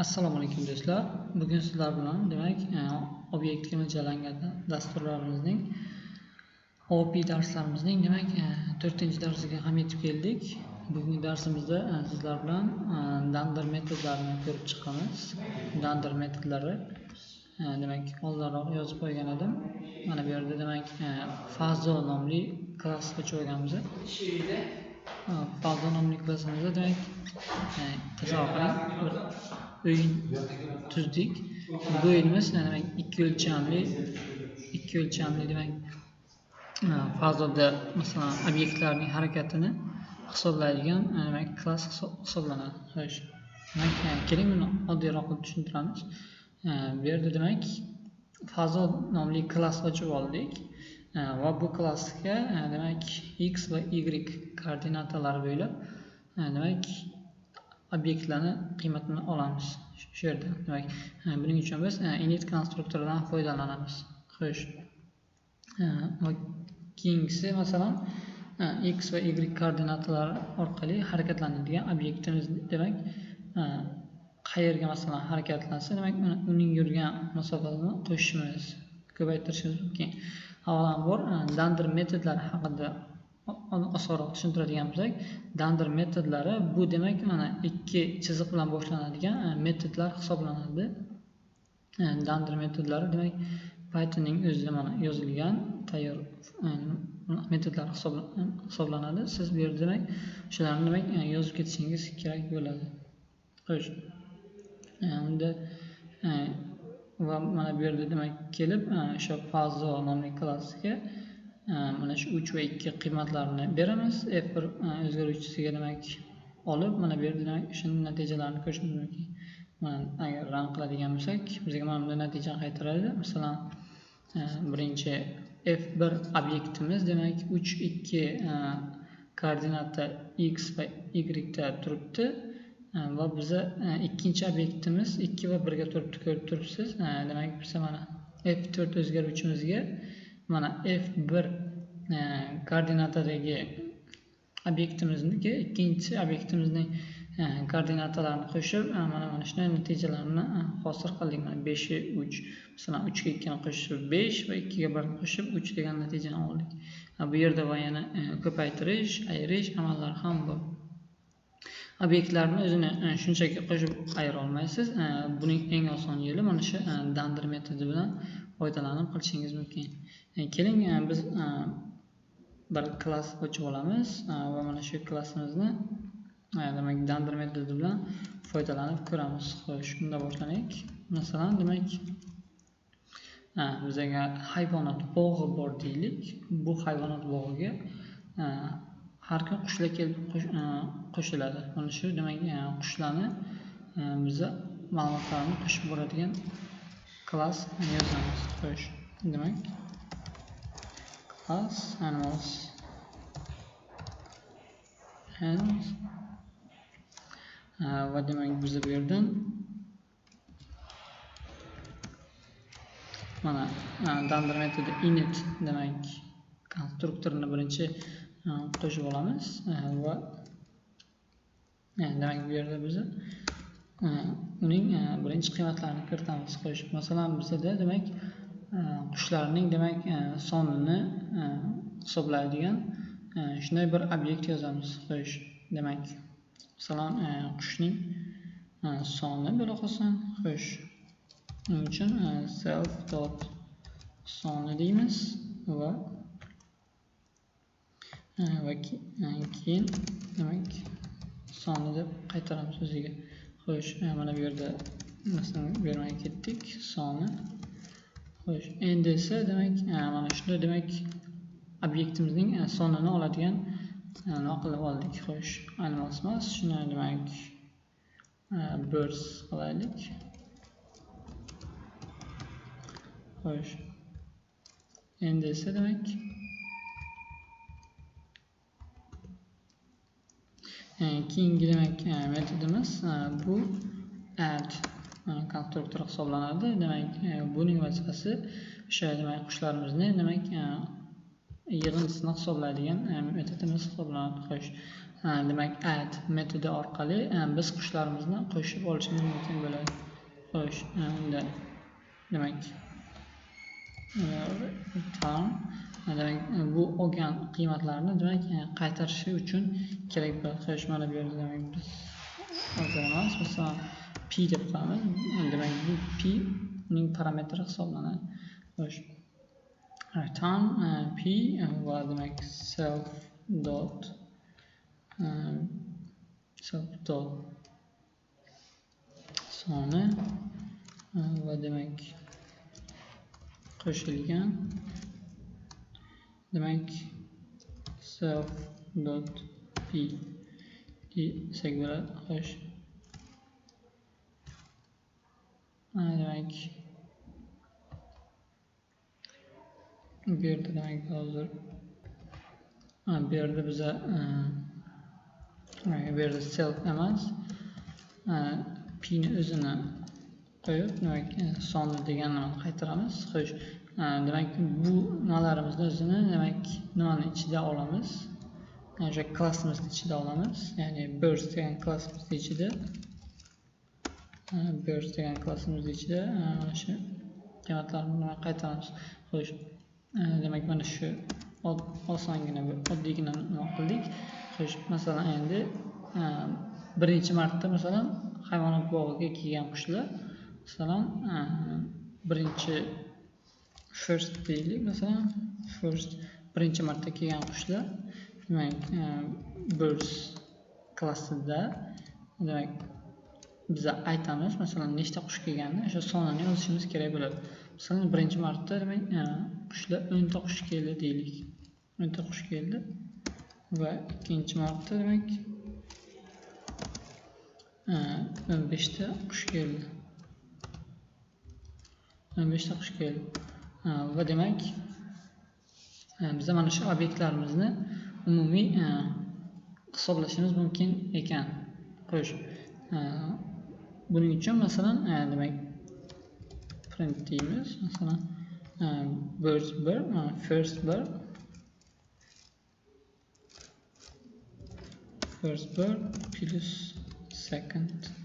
Assalomu alaykum do'stlar. Bugun sizlar bilan demak e, obyektga mo'ljallangan dasturlarimizning OP darslarimizning demak e, to'rtinchi darsiga ham yetib keldik. Bugungi darsimizda e, sizlar bilan dander metodlarini ko'rib chiqamiz. dander metodlari demak oldinroq yozib qo'ygan edim. Mana bu yerda demak Fazo nomli klassni ochib olganmiz. Fazo nomli klassimizda demak tasavvur qiling o'yin tuzdik bu o'yinimiz demak ikki o'lchamli ikki o'lchamli demak e, fazoda masalan obyektlarning harakatini hisoblaydigan e, demak klass hisoblanadi. Xo'sh demak e, keling buni oddiyroq qilib tushuntiramiz. Bu yerda demak fazo nomli klass ochib oldik. Va bu klassga demak x va y koordinatalari bo'ylab demak obyektlarni qiymatini olamiz. Shu yerda. Demak e, buning uchun biz e, init konstruktoridan foydalanamiz. Xo'sh. E, keyingisi masalan x va y koordinatalari orqali harakatlanadigan obyektimiz demak qayerga masalan harakatlansa demak uning yurgan masofasini qo'shishimiz ko'paytirishimiz mumkin. Avvalambor dandr metodlari haqida osonroq tushuntiradigan bo'lsak dandr metodlari bu demak mana ikki chiziq bilan boshlanadigan e, metodlar hisoblanadi. E, dandr metodlari demak pythonning o'zida mana yozilgan tayyor e, metodlar e, hisoblanadi. Siz bu yerda demak shularni demak yozib ketishingiz kerak bo'ladi. Xo'sh. Unda va mana bu yerda demak kelib o'sha fazo nomli klassga mana shu uch va ikki qiymatlarini beramiz. F1 e, o'zgaruvchisiga demak olib mana bu yerda demak o'shani natijalarini ko'rishimiz mumkin. Mana agar ran qiladigan bo'lsak bizga mana bunday natija qaytaradi. Masalan e, birinchi f1 obyektimiz demak uch ikki e, koordinata x va y da turibdi va biza ikkinchi obyektimiz ikki va birga turibdi ko'rib turibsiz. Demak biza mana f4 o'zgaruvchimizga mana f1 e, koordinatadagi obyektimizniki ikkinchi obyektimizning e, koordinatalarini qo'shib e, mana mana shunday natijalarni e, hosil qildik. Mana beshi uch masalan uchga ikkini qo'shib besh va ikkiga birni qo'shib uch degan natijani oldik. E, bu yerda va yana e, ko'paytirish ayirish amallari ham bor. Obyektlarni o'zini shunchaki qo'shib ayira olmaysiz buning eng oson yo'li mana shu dandr metodi bilan foydalanib qilishingiz mumkin. E, keling e, biz e, bir klass ochib olamiz va mana shu klassimizni demak dandr metodi bilan foydalanib ko'ramiz. Xo'sh unda boshlaylik masalan demak bizaga hayvonot bog'i bor deylik. Bu hayvonot bog'iga har kun qushlar kelib qo'shiladi. Mana shu demak qushlarni biza ma'lumotlarni qo'shib boradigan klass yozamiz xo'sh demak class animals and va demak biz bu yerdan mana dandr metodi init demak konstruktorini birinchi qo'shib olamiz va demak bu yerda biz uning e, birinchi qiymatlarini kiritamiz qo'shib masalan bizada demak e, qushlarning demak e, sonini hisoblaydigan shunday bir obyekt yozamiz xo'sh. Demak masalan qushning soni bo'la qolsin xo'sh. Uning uchun? Self dot soni deymiz va va keyin demak soni deb qaytaramiz o'ziga. Xo'sh mana bu yerda masalan bermay ketdik soni xo'sh endi esa demak mana shunda demak obyektimizning sonini oladigan nima qilib oldik xo'sh animals emas shuni demak birds qilaylik xo'sh endi esa demak keyingi demak e, metodimiz e, bu add e, konstruktor hisoblanadi demak buning vazifasi o'sha demak qushlarimizni demak yig'indisini hisoblaydigan metodimiz hisoblanadi xo'sh. Demak add metodi orqali biz qushlarimizni qo'shib olishimiz mumkin bo'ladi xo'sh. Unda demak return demak bu olgan qiymatlarni demak e, qaytarishi uchun kerak bo'ladi xo'sh mana bu yerda demak biz emas masalan p deb qo'yamiz e, demak bu p uning parametri hisoblanadi. Xo'sh. Return e, p va demak self dot self dot soni va demak qo'shilgan demak self dot p bo'ladi xo'sh demak bu yerda demak hozir bu yerda biza e, bu yerda self emas e, p ni o'zini qo'yib demak e, sonni degan nimani qaytaramiz e, demak bu nimalarimizni o'zini demak nimani ichida olamiz? O'sha klassimizni ichida olamiz. Ya'ni burst degan klassimizni ichida. Burst degan klassimiz ichida mana shu qiymatlarni qaytaramiz. Xo'sh demak mana shu osongina oddiygina nima qildik? Xo'sh masalan endi birinchi marta masalan hayvonot bog'iga kelgan qushlar. Masalan birinchi first deylik masalan first. Birinchi marta kelgan qushlar demak e, birds klassida demak biza aytamiz masalan nechta qush kelganini o'sha sonini yozishimiz kerak bo'ladi masalan birinchi marta demak qushlar e, o'nta qush keldi deylik o'nta qush keldi va ikkinchi marta demak o'n e, beshta qush keldi o'n beshta qush keldi va demak biza mana shu obyektlarimizni umumiy hisoblashimiz mumkin ekan xo'sh buning uchun masalan demak print deymiz masalan birds bir first bir first bir plus second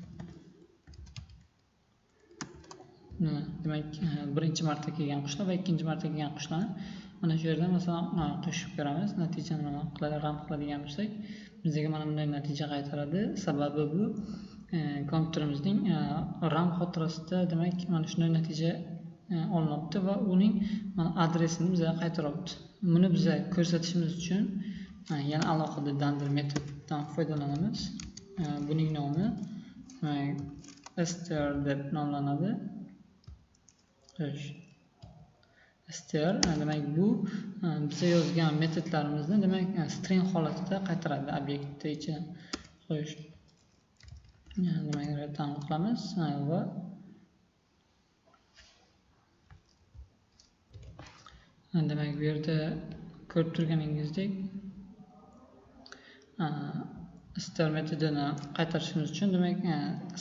demak e, birinchi marta kelgan qushlar va ikkinchi marta kelgan qushlarni mana shu yerda masalan qo'shib ko'ramiz. Natijani nima qiladi ram qiladigan bo'lsak bizga mana bunday natija qaytaradi. Sababi bu. E, kompyuterimizning e, ram xotirasida demak mana shunday natija olinyapti va uning mana adresini bizga qaytaryapti buni bizga ko'rsatishimiz uchun yana alohida dandr metoddan foydalanamiz. Buning nomi str deb nomlanadi. Str demak bu biza yozgan metodlarimizni demak string holatida qaytaradi obyektni ichidan qo'yish. Demak return qilamiz va demak bu yerda ko'rib turganingizdek str metodini qaytarishimiz uchun demak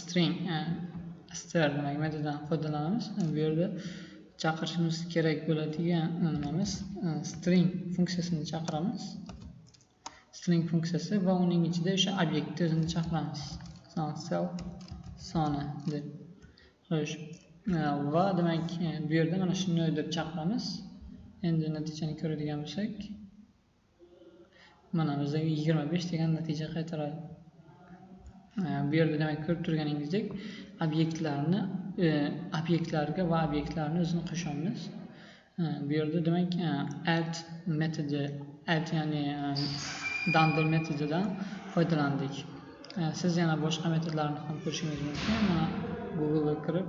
string str demak metodidan foydalanamiz bu yerda chaqirishimiz kerak bo'ladigan nimamiz e, string funksiyasini chaqiramiz. String funksiyasi va uning ichida o'sha obyektni o'zini chaqiramiz. Sel soni deb. Xo'sh e, va demak e, bu yerda mana shunday deb chaqiramiz. Endi natijani ko'radigan bo'lsak mana bizga yigirma besh degan natija qaytaradi. Bu yerda demak ko'rib turganingizdek obyektlarni e, obyektlarga va obyektlarni o'zini qo'shamiz. Bu yerda demak e, add metodi add ya'ni e, dandle metodidan foydalandik. Siz yana boshqa metodlarni ham ko'rishingiz mumkin. Mana googlega kirib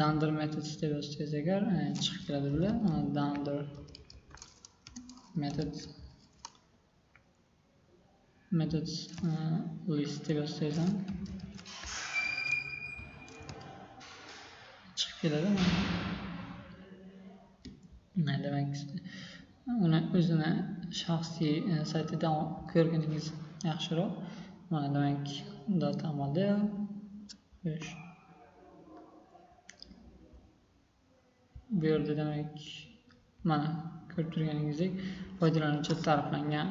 dandr methods deb yozsangiz agar chiqib keladi bular dandr methods methods list deb yozsangiz chiqib keladi demak uni o'zini shaxsiy saytidan ko'rganingiz yaxshiroq mana demak data model. Xo'sh bu yerda demak mana ko'rib turganingizdek foydalanuvchi ta'riflangan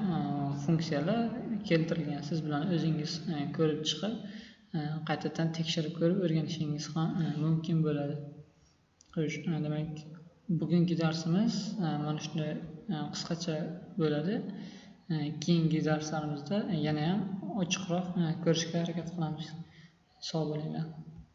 funksiyalar keltirilgan siz bilan o'zingiz e, ko'rib chiqib e, qaytadan tekshirib ko'rib o'rganishingiz ham e, mumkin bo'ladi. Xo'sh demak bugungi darsimiz mana shunday qisqacha bo'ladi. Keyingi darslarimizda yana ham ochiqroq ko'rishga harakat qilamiz. Sog' bo'linglar.